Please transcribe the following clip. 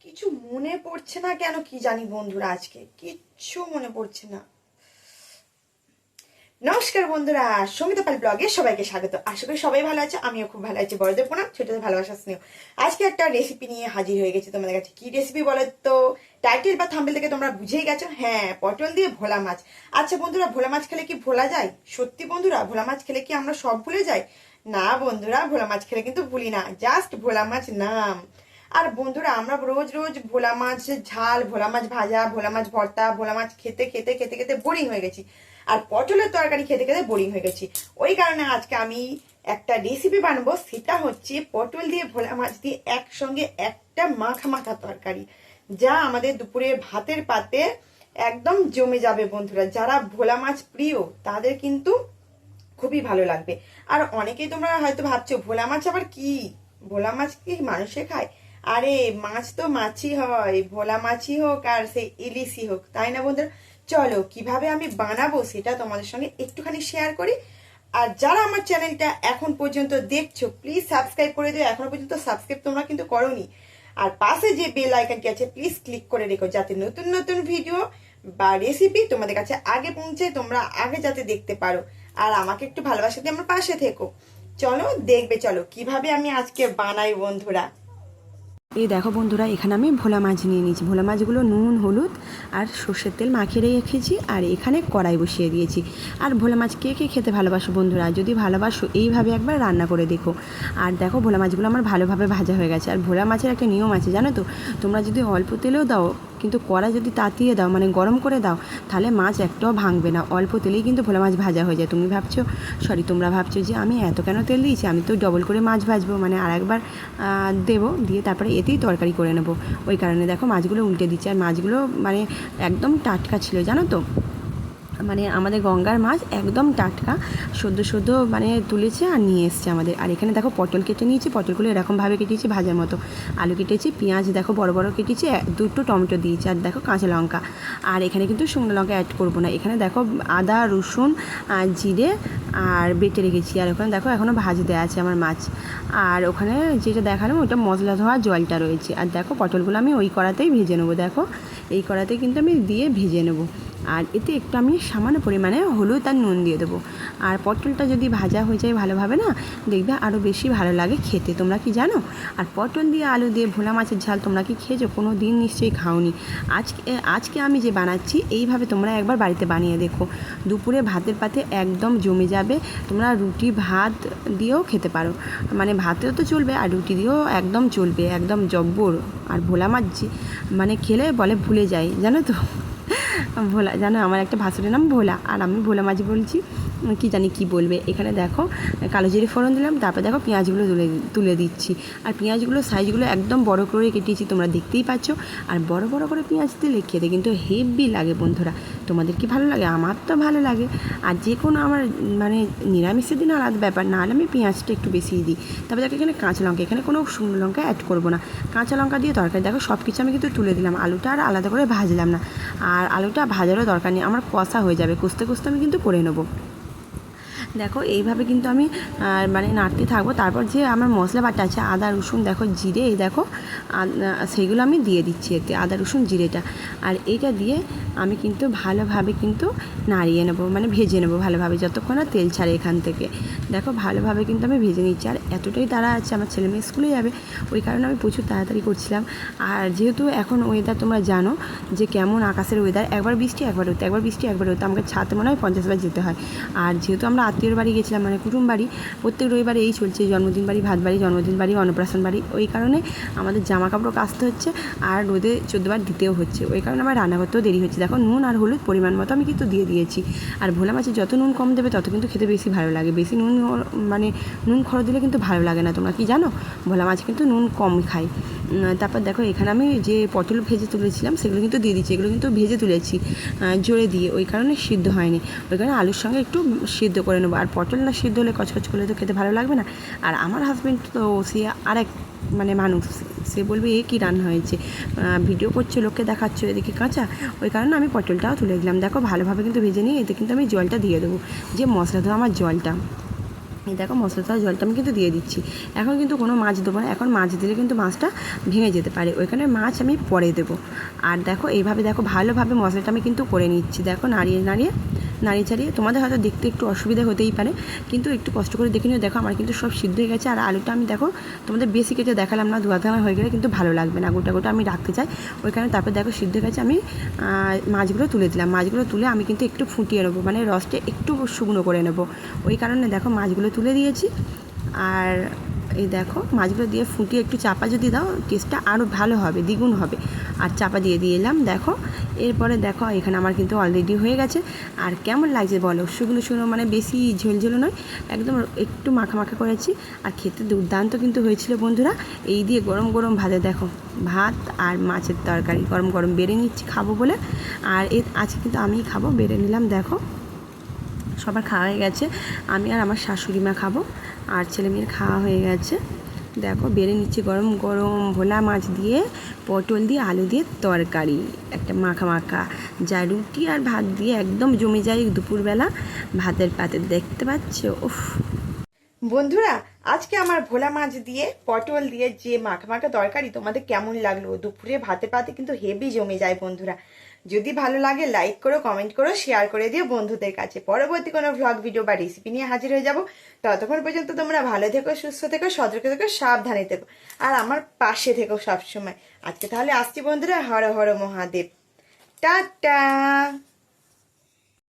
কিছু মনে পড়ছে না কেন কি জানি বন্ধুরা আজকে? কিচ্ছু মনে পড়ছে না। নমস্কার বন্ধুরা সঙ্গীতা পাল ব্লগে সবাইকে স্বাগত। আশা করি সবাই ভালো আছে, আমিও খুব ভালো আছি। বড়দের প্রণাম, ছোটদের ভালোবাসা, স্নেহ। আজকে একটা রেসিপি নিয়ে হাজির হয়ে গেছি তোমাদের কাছে। কি রেসিপি বলো তো? টাইটেল বা থাম্বেল থেকে তোমরা বুঝেই গেছো? হ্যাঁ পটল দিয়ে ভোলা মাছ। আচ্ছা বন্ধুরা, ভোলা মাছ খেলে কি ভোলা যায়? সত্যি বন্ধুরা, ভোলা মাছ খেলে কি আমরা সব ভুলে যাই? না বন্ধুরা, ভোলা মাছ খেলে কিন্তু ভুলি না। জাস্ট ভোলা মাছ নাম। আর বন্ধুরা, আমরা রোজ রোজ ভোলা মাছ ঝাল, ভোলা মাছ ভাজা, ভোলা মাছ ভর্তা, ভোলা মাছ খেতে খেতে খেতে খেতে বোরিং হয়ে গেছি। আর পটলের তরকারি খেতে খেতে বোরিং হয়ে গেছি। ওই কারণে আজকে আমি একটা রেসিপি বানাবো, সেটা হচ্ছে পটল দিয়ে ভোলা মাছ দিয়ে একসঙ্গে একটা মাখা মাখা তরকারি, যা আমাদের দুপুরে ভাতের পাতে একদম জমে যাবে বন্ধুরা। যারা ভোলা মাছ প্রিয়, তাদের কিন্তু খুবই ভালো লাগবে। আর অনেকেই তোমরা হয়তো ভাবছ, ভোলা মাছ আবার কি? ভোলা মাছ কি মানুষে খায়? আরে, মাছ তো মাছই হয়, ভোলা মাছই হোক আর সেই ইলিশই হোক, তাই না বন্ধুরা? চলো, কীভাবে আমি বানাবো সেটা তোমাদের সঙ্গে একটুখানি শেয়ার করি। আর যারা আমার চ্যানেলটা এখন পর্যন্ত দেখছ প্লিজ সাবস্ক্রাইব করে দিও। এখনও পর্যন্ত সাবস্ক্রাইব তোমরা কিন্তু করোনি। আর পাশে যে বেল আইকনটি আছে প্লিজ ক্লিক করে রেখো যাতে নতুন নতুন ভিডিও বা রেসিপি তোমাদের কাছে আগে পৌঁছে তোমরা আগে যাতে দেখতে পারো। আর আমাকে একটু ভালোবাসা দিয়ে আমার পাশে থেকো। চলো, দেখবে, চলো, কীভাবে আমি আজকে বানাই বন্ধুরা। এই দেখো বন্ধুরা, এখানে আমি ভোলা মাছ নিয়ে নিয়েছি। ভোলা মাছগুলো নুন, হলুদ আর সর্ষের তেল মাখিয়ে রেখেছি আর এখানে কড়াই বসিয়ে দিয়েছি। আর ভোলা মাছ কে কে খেতে ভালোবাসো বন্ধুরা, যদি ভালোবাসো এইভাবে একবার রান্না করে দেখো। আর দেখো ভোলা মাছগুলো আমার ভালোভাবে ভাজা হয়ে গেছে। আর ভোলা মাছের একটা নিয়ম আছে, জানো তো? তোমরা যদি অল্প তেলেও দাও কিন্তু কড়া যদি তাতিয়ে দাও মানে গরম করে দাও, তাহলে মাছ একটাও ভাঙবে না। অল্প তেলেই কিন্তু ভোলা মাছ ভাজা হয়ে যায়। তুমি ভাবছ, সরি, তোমরা ভাবছ যে আমি এত কেন তেল দিয়েছি? আমি তো ডবল করে মাছ ভাজবো মানে আর একবার দেবো, দিয়ে তারপরে এতেই তরকারি করে নেব। ওই কারণে দেখো মাছগুলো উল্টে দিচ্ছে। আর মাছগুলো মানে একদম টাটকা ছিল, জানো তো? মানে আমাদের গঙ্গার মাছ একদম টাটকা সদ্য সদ্য মানে তুলেছে আর নিয়ে এসছে আমাদের। আর এখানে দেখো পটল কেটে নিয়েছি, পটলগুলো এরকমভাবে কেটেছি, ভাজার মতো। আলু কেটেছি, পেঁয়াজ দেখো বড় বড় কেটেছি দুটো টমেটো দিয়েছি, আর দেখো কাঁচা লঙ্কা। আর এখানে কিন্তু শুকনো লঙ্কা অ্যাড করব না। এখানে দেখো আদা, রসুন, আর জিরে, আর বেটে রেখেছি। আর ওখানে দেখো এখনও ভাজতে আছে আমার মাছ। আর ওখানে যেটা দেখালাম ওটা মশলা ধোয়া জলটা রয়েছে। আর দেখো পটলগুলো আমি ওই কড়াতেই ভেজে নেব, দেখো। এই কড়াতে কিন্তু আমি দিয়ে ভেজে নেব। আর এতে একটু আমি সামান্য পরিমাণে হলুদ আর নুন দিয়ে দেবো। আর পটলটা যদি ভাজা হয়ে যায় ভালোভাবে না, দেখবে আরও বেশি ভালো লাগে খেতে। তোমরা কি জানো? আর পটল দিয়ে আলু দিয়ে ভোলা মাছের ঝাল তোমরা কি খেয়েছো? কোনো দিন নিশ্চয়ই খাওনি। আজকে আজকে আমি যে বানাচ্ছি, এইভাবে তোমরা একবার বাড়িতে বানিয়ে দেখো। দুপুরে ভাতের পাতে একদম জমে যাবে। তোমরা রুটি, ভাত দিয়েও খেতে পারো। মানে ভাতেও তো চলবে আর রুটি দিয়েও একদম চলবে, একদম জব্বর। আর ভোলা মাছ মানে খেলে বলে ভুলে যায়, জানো তো? ভোলা জানো আমার একটা ভাসুরের নাম ভোলা আর আমি ভোলা মাঝি বলছি। কি জানি কি বলবে। এখানে দেখো, কালো জিরে ফোড়ন দিলাম, তারপর দেখো পেঁয়াজগুলো তুলে তুলে দিচ্ছি। আর পেঁয়াজগুলো সাইজগুলো একদম বড় করে কেটেছি, তোমরা দেখতেই পাচ্ছ। আর বড় বড় করে পেঁয়াজ দিলে খেতে কিন্তু হেভি লাগে বন্ধুরা। তোমাদের কি ভালো লাগে? আমার তো ভালো লাগে। আর যে কোনো আমার মানে নিরামিষের দিন আলাদা ব্যাপার না হলে আমি পেঁয়াজটা একটু বেশি দিই। তারপর দেখো এখানে কাঁচা লঙ্কা, এখানে কোনো শুকনো লঙ্কা অ্যাড করব না। কাঁচা লঙ্কা দিয়ে তরকারি, দেখো সব কিছু আমি কিন্তু তুলে দিলাম। আলুটা আর আলাদা করে ভাজলাম না। আর আলুটা ভাজারও দরকার নেই, আমার কষা হয়ে যাবে। কষতে কষতে আমি কিন্তু করে নেব। দেখো, এইভাবে কিন্তু আমি মানে নাড়তে থাকব। তারপর যে আমার মশলা বাটা আছে, আদা, রসুন, দেখো, জিরে, এই দেখো সেইগুলো আমি দিয়ে দিচ্ছি এতে, আদা, রসুন, জিরেটা। আর এইটা দিয়ে আমি কিন্তু ভালোভাবে কিন্তু নাড়িয়ে নেব মানে ভেজে নেব ভালোভাবে, যতক্ষণ না তেল ছাড়ে এখান থেকে। দেখো, ভালোভাবে কিন্তু আমি ভেজে নিচ্ছি। আর এতটাই তারা আছে, আমার ছেলে মেয়ে স্কুলে যাবে, ওই কারণে আমি প্রচুর তাড়াতাড়ি করছিলাম। আর যেহেতু এখন ওয়েদার তোমরা জানো যে কেমন আকাশের ওয়েদার একবার বৃষ্টি, একবার হতো একবার বৃষ্টি, একবার হতো আমাকে ছাতে মনে হয় পঞ্চাশবার যেতে হয়। আর যেহেতু আমরা আত্মীয়র বাড়ি গেছিলাম মানে কুটুম বাড়ি। প্রত্যেক রবিবারে এই চলছে জন্মদিন বাড়ি ভাত বাড়ি জন্মদিন বাড়ি অন্নপ্রাশন বাড়ি। ওই কারণে আমাদের জামা কাপড় কাচতে হচ্ছে আর রোদে চোদ্দবার দিতেও হচ্ছে। ওই কারণে আমার রান্না করতেও দেরি হচ্ছে। দেখো নুন আর হলুদ পরিমাণ মতো আমি কিন্তু দিয়ে দিয়েছি। আর ভোলা মাছে যত নুন কম দেবে তত কিন্তু খেতে বেশি ভালো লাগে। বেশি নুন মানে নুন খড় দিলে কিন্তু ভালো লাগে না। তোমরা কি জানো? ভোলা মাছ কিন্তু নুন কম উম, তারপর দেখো, এখানে আমি যে পটল ভেজে তুলেছিলাম, সেগুলো কিন্তু দিয়ে দিচ্ছি, এগুলো কিন্তু ভেজে তুলেছি জোরে দিয়ে। ওই কারণে সিদ্ধ হয়নি। ওই কারণে আলুর সঙ্গে একটু সিদ্ধ করে নেব। আর পটল না সিদ্ধ হলে কচকচ করলে তো খেতে ভালো লাগবে না। আর আমার হাজব্যান্ড তো সে আরেক মানে মানুষ, সে বলবে, এ কী রান্না হয়েছে? ভিডিও করছে, লোককে দেখাচ্ছ, এদিকে কাঁচা। ওই কারণে আমি পটলটাও তুলে দিলাম। দেখো, ভালোভাবে কিন্তু ভেজে নিয়ে এতে কিন্তু আমি জলটা দিয়ে দেবো। যে মশলা ধোয়া, আমার জলটা। এই দেখো মশলা জলটা আমি কিন্তু দিয়ে দিচ্ছি। এখন কিন্তু কোনো মাছ দেবো না। এখন মাছ দিলে কিন্তু মাছটা ভেঙে যেতে পারে। ওইখানে মাছ আমি পরে দেবো। আর দেখো এইভাবে দেখো ভালোভাবে মশলাটা আমি কিন্তু করে নিচ্ছি। দেখো নাড়িয়ে নাড়িয়ে নাড়িয়ে চাড়িয়ে। তোমাদের হয়তো দেখতে একটু অসুবিধা হতেই পারে, কিন্তু একটু কষ্ট করে দেখে নিও। দেখো, আমার কিন্তু সব সিদ্ধ হয়ে গেছে। আর আলুটা আমি দেখো, তোমাদের বেশি কেটে দেখালাম না আধা হয়ে গেলে কিন্তু ভালো লাগবে না। গোটা গোটা আমি রাখতে চাই। ওই কারণে তারপর দেখো, সিদ্ধ গেছে। আমি মাছগুলো তুলে দিলাম। মাছগুলো তুলে আমি কিন্তু একটু ফুটিয়ে নেব। মানে রসটা একটু শুকনো করে নেব। ওই কারণে দেখো, মাছগুলো তুলে দিয়েছি। আর এই দেখো, মাছগুলো দিয়ে ফুটিয়ে একটু চাপা যদি দাও, টেস্টটা আরও ভালো হবে, দ্বিগুণ হবে। আর চাপা দিয়ে দিয়ে এলাম, দেখো। এরপরে দেখো, এখানে আমার কিন্তু অলরেডি হয়ে গেছে। আর কেমন লাগছে বলো? শুকনো শুকনো মানে বেশি ঝোলঝোলো নয়, একদম একটু মাখা মাখা করেছি। আর খেতে দুর্দান্ত কিন্তু হয়েছিল বন্ধুরা। এই দিয়ে গরম গরম ভাতে দেখো, ভাত আর মাছের তরকারি, গরম গরম বেড়ে নিচ্ছি খাব বলে। আর এর আজকে কিন্তু আমিই খাব, বেড়ে নিলাম, দেখো। সবার খাওয়া হয়ে গেছে, আমি আর আমার শাশুড়ি মা খাব। আর ছেলে মেয়ের খাওয়া হয়ে গেছে। দেখো বেড়ে নিচ্ছে গরম গরম ভোলা মাছ দিয়ে, পটল দিয়ে, আলু দিয়ে তরকারি। একটা মাখা মাখা যা রুটি আর ভাত দিয়ে একদম জমে যায় দুপুরবেলা ভাতের পাতে। দেখতে পাচ্ছ? উফ। বন্ধুরা, আজকে আমার ভোলা মাছ দিয়ে, পটল দিয়ে যে মাখা মাখা তরকারি তোমাদের কেমন লাগল? দুপুরে ভাতে পাতে কিন্তু হেভি জমে যায় বন্ধুরা। যদি ভালো লাগে লাইক করো কমেন্ট করো শেয়ার করে দিও বন্ধুদের কাছে। পরবর্তী কোনো ভ্লগ ভিডিও বা রেসিপি নিয়ে হাজির হয়ে যাব। ততক্ষণ পর্যন্ত তোমরা ভালো থেকো, সুস্থ থেকো, সতর্ক থেকো, সাবধানে থেকো। আর আমার পাশে থেকো সবসময়। আজকে তাহলে আসছি বন্ধুরা। হর হর মহাদেব। টাটা!